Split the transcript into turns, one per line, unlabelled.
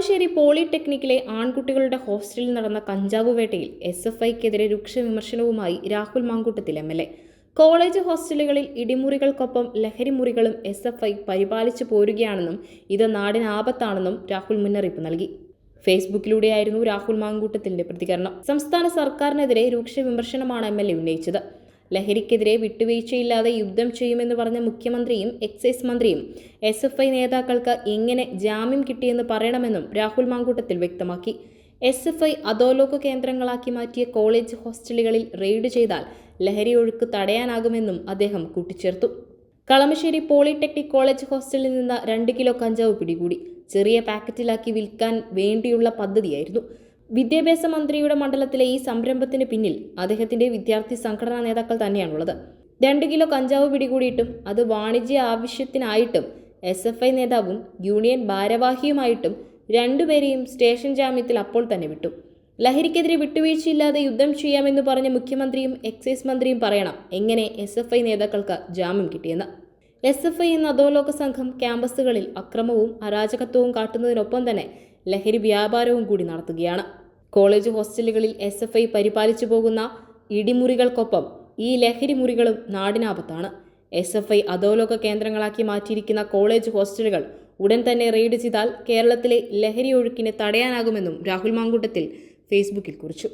കളമശ്ശേരി പോളിടെക്നിക്കിലെ ആൺകുട്ടികളുടെ ഹോസ്റ്റലിൽ നടന്ന കഞ്ചാവ് വേട്ടയിൽ എസ് എഫ് ഐക്കെതിരെ രൂക്ഷ വിമർശനവുമായി Rahul Mamkootathil M L A. College ഹോസ്റ്റലുകളിൽ ഇടിമുറികൾക്കൊപ്പം ലഹരിമുറികളും എസ് എഫ് ഐ പരിപാലിച്ചു പോരുകയാണെന്നും ഇത് നാടിന് ആപത്താണെന്നും രാഹുൽ മുന്നറിയിപ്പ് നൽകി. ഫേസ്ബുക്കിലൂടെയായിരുന്നു രാഹുൽ മാങ്കൂട്ടത്തിന്റെ പ്രതികരണം. സംസ്ഥാന സർക്കാരിനെതിരെ രൂക്ഷ വിമർശനമാണ് എം എൽ എ ഉന്നയിച്ചത്. ലഹരിക്കെതിരെ വിട്ടുവീഴ്ചയില്ലാതെ യുദ്ധം ചെയ്യുമെന്ന് പറഞ്ഞ മുഖ്യമന്ത്രിയും എക്സൈസ് മന്ത്രിയും എസ് എഫ് ഐ നേതാക്കൾക്ക് എങ്ങനെ ജാമ്യം കിട്ടിയെന്ന് പറയണമെന്നും രാഹുൽ മാങ്കൂട്ടത്തിൽ വ്യക്തമാക്കി. എസ് എഫ് ഐ അധോലോക കേന്ദ്രങ്ങളാക്കി മാറ്റിയ കോളേജ് ഹോസ്റ്റലുകളിൽ റെയ്ഡ് ചെയ്താൽ ലഹരി ഒഴുക്ക് തടയാനാകുമെന്നും അദ്ദേഹം കൂട്ടിച്ചേർത്തു. കളമശ്ശേരി പോളിടെക്നിക് കോളേജ് ഹോസ്റ്റലിൽ നിന്ന് രണ്ട് കിലോ കഞ്ചാവ് പിടികൂടി. ചെറിയ പാക്കറ്റിലാക്കി വിൽക്കാൻ വേണ്ടിയുള്ള പദ്ധതിയായിരുന്നു. വിദ്യാഭ്യാസ മന്ത്രിയുടെ മണ്ഡലത്തിലെ ഈ സംരംഭത്തിന് പിന്നിൽ അദ്ദേഹത്തിന്റെ വിദ്യാർത്ഥി സംഘടനാ നേതാക്കൾ തന്നെയാണുള്ളത്. രണ്ട് കിലോ കഞ്ചാവ് പിടികൂടിയിട്ടും അത് വാണിജ്യ ആവശ്യത്തിനായിട്ടും എസ് എഫ് ഐ നേതാവും യൂണിയൻ ഭാരവാഹിയുമായിട്ടും രണ്ടുപേരെയും സ്റ്റേഷൻ ജാമ്യത്തിൽ അപ്പോൾ തന്നെ വിട്ടു. ലഹരിക്കെതിരെ വിട്ടുവീഴ്ചയില്ലാതെ യുദ്ധം ചെയ്യാമെന്ന് പറഞ്ഞ മുഖ്യമന്ത്രിയും എക്സൈസ് മന്ത്രിയും പറയണം എങ്ങനെ എസ് എഫ് ഐ നേതാക്കൾക്ക് ജാമ്യം കിട്ടിയെന്ന്. എസ് എഫ് ഐ എന്ന അധോലോക സംഘം ക്യാമ്പസുകളിൽ അക്രമവും അരാജകത്വവും കാട്ടുന്നതിനൊപ്പം തന്നെ ലഹരി വ്യാപാരവും കൂടി നടത്തുകയാണ്. കോളേജ് ഹോസ്റ്റലുകളിൽ എസ് എഫ് ഐ പരിപാലിച്ചു പോകുന്ന ഇടിമുറികൾക്കൊപ്പം ഈ ലഹരി മുറികളും നാടിനാപത്താണ്. എസ് എഫ് ഐ അധോലോക കേന്ദ്രങ്ങളാക്കി മാറ്റിയിരിക്കുന്ന കോളേജ് ഹോസ്റ്റലുകൾ ഉടൻ തന്നെ റെയ്ഡ് ചെയ്താൽ കേരളത്തിലെ ലഹരി ഒഴുക്കിനെ തടയാനാകുമെന്നും രാഹുൽ മാങ്കൂട്ടത്തിൽ ഫേസ്ബുക്കിൽ കുറിച്ചു.